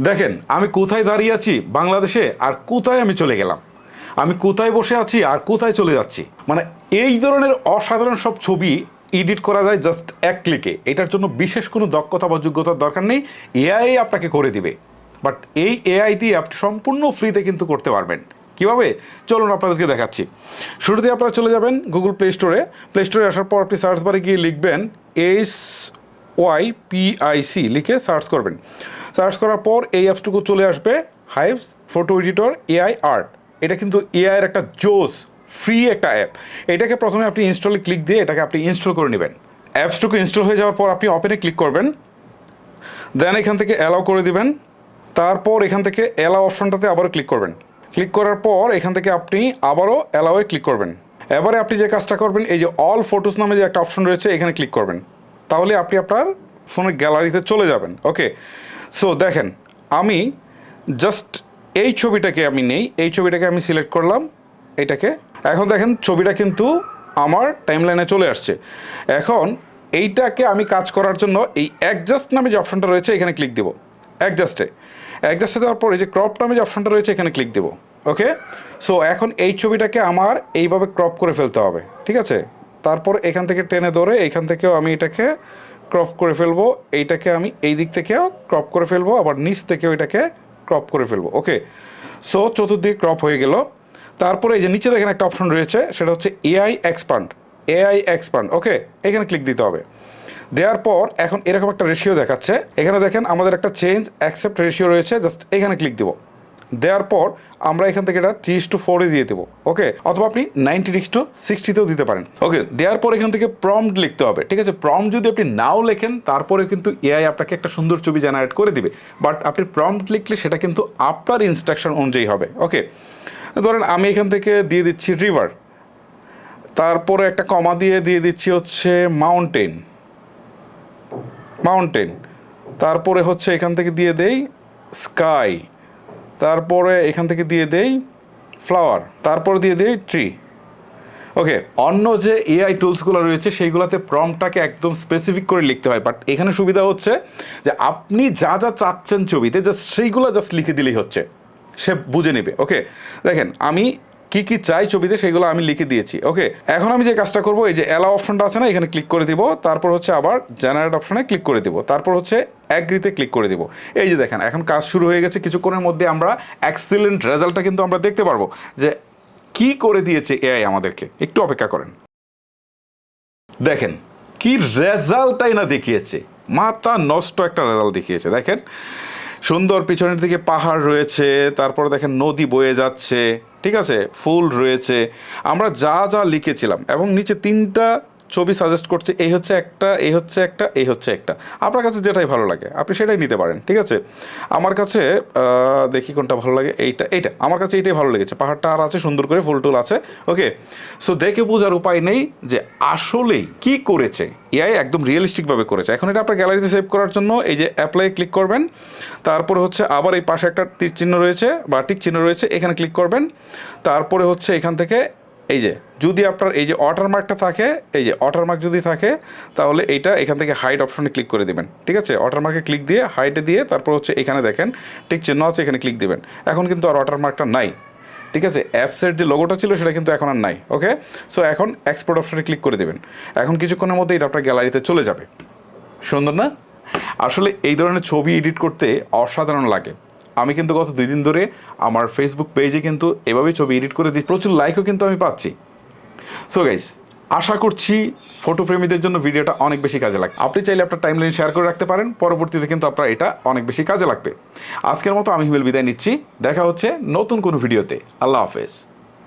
দেখেন, আমি কোথায় দাঁড়িয়ে আছি বাংলাদেশে আর কোথায় আমি চলে গেলাম? আমি কোথায় বসে আছি আর কোথায় চলে যাচ্ছি? মানে এই ধরনের অসাধারণ সব ছবি এডিট করা যায় জাস্ট এক ক্লিকে। এটার জন্য বিশেষ কোনো দক্ষতা বা যোগ্যতার দরকার নেই। এআই আপনাকে করে দিবে। বাট এই এআই দিয়ে আপনি সম্পূর্ণ ফ্রিতে কিন্তু করতে পারবেন। কীভাবে? চলুন আপনাদেরকে দেখাচ্ছি। শুরুতে আপনারা চলে যাবেন গুগল প্লে স্টোরে প্লে স্টোরে আসার পর আপনি সার্চ বারে গিয়ে লিখবেন এস ওয়াই পিআইসি লিখে সার্চ করবেন। সার্চ করার পর এই অ্যাপসটুকু চলে আসবে hives photo editor AI art এটা কিন্তু এআই এর একটা জোস ফ্রি একটা অ্যাপ এটাকে প্রথমে আপনি ইনস্টলে ক্লিক দিয়ে এটাকে আপনি ইনস্টল করে নেবেন। অ্যাপসটুকু ইনস্টল হয়ে যাওয়ার পর আপনি ওপেনে ক্লিক করবেন। দেন এখান থেকে অ্যালাউ করে দিবেন। তারপর এখান থেকে অ্যালাউ অপশনটাতে আবারও ক্লিক করবেন। ক্লিক করার পর এখান থেকে আপনি আবারও অ্যালাউয়ে ক্লিক করবেন। এবারে আপনি যে কাজটা করবেন, এই যে অল ফটোস নামে যে একটা অপশন রয়েছে, এখানে ক্লিক করবেন। তাহলে আপনি আপনার ফোনের গ্যালারিতে চলে যাবেন। ওকে সো দেখেন, আমি জাস্ট এই ছবিটাকে আমি নেই, এই ছবিটাকে আমি সিলেক্ট করলাম, এটাকে। এখন দেখেন, ছবিটা কিন্তু আমার টাইমলাইনে চলে আসছে। এখন এইটাকে আমি কাজ করার জন্য এই অ্যাডজাস্ট নামে যে অপশনটা রয়েছে, এখানে ক্লিক দেবো। অ্যাডজাস্টে অ্যাডজাস্টে দেওয়ার পর যে ক্রপ নামে যে অপশনটা রয়েছে, এখানে ক্লিক দেবো। ওকে সো এখন এই ছবিটাকে আমার এইভাবে ক্রপ করে ফেলতে হবে। ঠিক আছে? তারপর এখান থেকে টেনে ধরে, এখান থেকেও আমি এটাকে ক্রপ করে ফেলব, এইটাকে আমি এই দিক থেকেও ক্রপ করে ফেলব, আবার নিচ থেকেও এটাকে ক্রপ করে ফেলব ওকে সো চতুর্দিকে ক্রপ হয়ে গেল। তারপরে এই যে নিচে দেখেন একটা অপশন রয়েছে, সেটা হচ্ছে AI expand AI expand okay এখানে ক্লিক দিতে হবে। দেওয়ার পর এখন এরকম একটা রেশিও দেখাচ্ছে। এখানে দেখেন আমাদের একটা চেঞ্জ অ্যাকসেপ্ট রেশিও রয়েছে জাস্ট এখানে ক্লিক দেবো। দেওয়ার পর আমরা এখান থেকে এটা ত্রিশ টু ফোরে দিয়ে দেবো ওকে অথবা আপনি নাইনটি ডিক্স টু সিক্সটিতেও দিতে পারেন ওকে দেওয়ার পর এখান থেকে প্রম্পট লিখতে হবে, ঠিক আছে? প্রম্পট যদি আপনি নাও লেখেন তারপরে কিন্তু এআই আপনাকে একটা সুন্দর ছবি জেনারেট করে দিবে। বাট আপনি প্রম্পট লিখলে সেটা কিন্তু আপনার ইনস্ট্রাকশন অনুযায়ী হবে ওকে ধরেন আমি এখান থেকে দিয়ে দিচ্ছি রিভার তারপরে একটা কমা দিয়ে দিয়ে দিচ্ছি হচ্ছে মাউন্টেন মাউন্টেন তারপরে হচ্ছে এখান থেকে দিয়ে দেই স্কাই তারপরে এখান থেকে দিয়ে দেই ফ্লাওয়ার তারপর দিয়ে দেই ট্রি ওকে অন্য যে এআই টুলসগুলো রয়েছে, সেইগুলোতে প্রমটাকে একদম স্পেসিফিক করে লিখতে হয়। বাট এখানে সুবিধা হচ্ছে যে আপনি যা যা চাচ্ছেন ছবিতে জাস্ট সেইগুলো জাস্ট লিখে দিলেই হচ্ছে। সে বুঝে নেবে। ওকে দেখেন, আমি কি কি চাই ছবিতে সেগুলো আমি লিখে দিয়েছি। ওকে এখন আমি যে কাজটা করব, এই যে অ্যালাউ অপশনটা আছে না, এখানে ক্লিক করে দিব। তারপর হচ্ছে আবার জেনারেট অপশনে ক্লিক করে দিব। তারপর হচ্ছে অ্যাগ্রিতে ক্লিক করে দিব। এই যে দেখেন, এখন কাজ শুরু হয়ে গেছে। কিছুক্ষণের মধ্যে আমরা এক্সিলেন্ট রেজাল্টটা কিন্তু আমরা দেখতে পারব যে কি করে দিয়েছে এআই আমাদেরকে। একটু অপেক্ষা করেন। দেখেন, কি রেজাল্টটাই না দেখিয়েছে। মাথা নষ্ট একটা রেজাল্ট দেখিয়েছে। দেখেন, সুন্দর পিছনের দিকে পাহাড় রয়েছে, তারপর দেখেন নদী বয়ে যাচ্ছে। ঠিক আছে ফুল রয়েছে। আমরা যা যা লিখেছিলাম এবং নিচে তিনটা ছবি সাজেস্ট করছে, এই হচ্ছে একটা, এই হচ্ছে একটা, এই হচ্ছে একটা। আপনার কাছে যেটাই ভালো লাগে, আপনি সেটাই নিতে পারেন, ঠিক আছে? আমার কাছে দেখি কোনটা ভালো লাগে, এইটা এইটা, আমার কাছে এইটাই ভালো লেগেছে। পাহাড়টা আর আছে, সুন্দর করে ফুল টুল আছে ওকে সো দেখে বোঝার উপায় নেই যে আসলেই কি করেছে, এআই একদম রিয়েলিস্টিকভাবে করেছে। এখন এটা আপনার গ্যালারিতে সেভ করার জন্য, এই যে অ্যাপ্লাই ক্লিক করবেন, তারপরে হচ্ছে আবার এই পাশে একটা তীর চিহ্ন রয়েছে, বা টিক চিহ্ন রয়েছে, এখানে ক্লিক করবেন, তারপরে হচ্ছে এখান থেকে এই যে, যদি আপনার এই যে ওয়াটারমার্কটা থাকে, এই যে ওয়াটারমার্ক যদি থাকে, তাহলে এইটা এখান থেকে হাইড অপশনে ক্লিক করে দিবেন, ঠিক আছে? ওয়াটারমার্কে ক্লিক দিয়ে হাইটে দিয়ে তারপর হচ্ছে এখানে দেখেন, ঠিক চিহ্ন আছে এখানে ক্লিক দিবেন। এখন কিন্তু আর ওয়াটারমার্কটা নাই, ঠিক আছে? অ্যাপসের যে লোগোটা ছিল সেটা কিন্তু এখন আর নাই ওকে সো এখন এক্সপোর্ট অপশনে ক্লিক করে দিবেন। এখন কিছুক্ষণের মধ্যে এটা আপনার গ্যালারিতে চলে যাবে। সুন্দর না? আসলে এই ধরনের ছবি এডিট করতে অসাধারণ লাগে। আমি কিন্তু গত দুই দিন ধরে আমার ফেসবুক পেজে কিন্তু এভাবে ছবি এডিট করে দিচ্ছি। প্রচুর লাইকও কিন্তু আমি পাচ্ছি। সো গাইস আশা করছি ফটোপ্রেমীদের জন্য ভিডিওটা অনেক বেশি কাজে লাগবে। আপনি চাইলে আপনার টাইমলাইন শেয়ার করে রাখতে পারেন, পরবর্তীতে কিন্তু আপনার এটা অনেক বেশি কাজে লাগবে। আজকের মতো আমি হিমেল বিদায় নিচ্ছি। দেখা হচ্ছে নতুন কোনো ভিডিওতে আল্লাহ হাফেজ।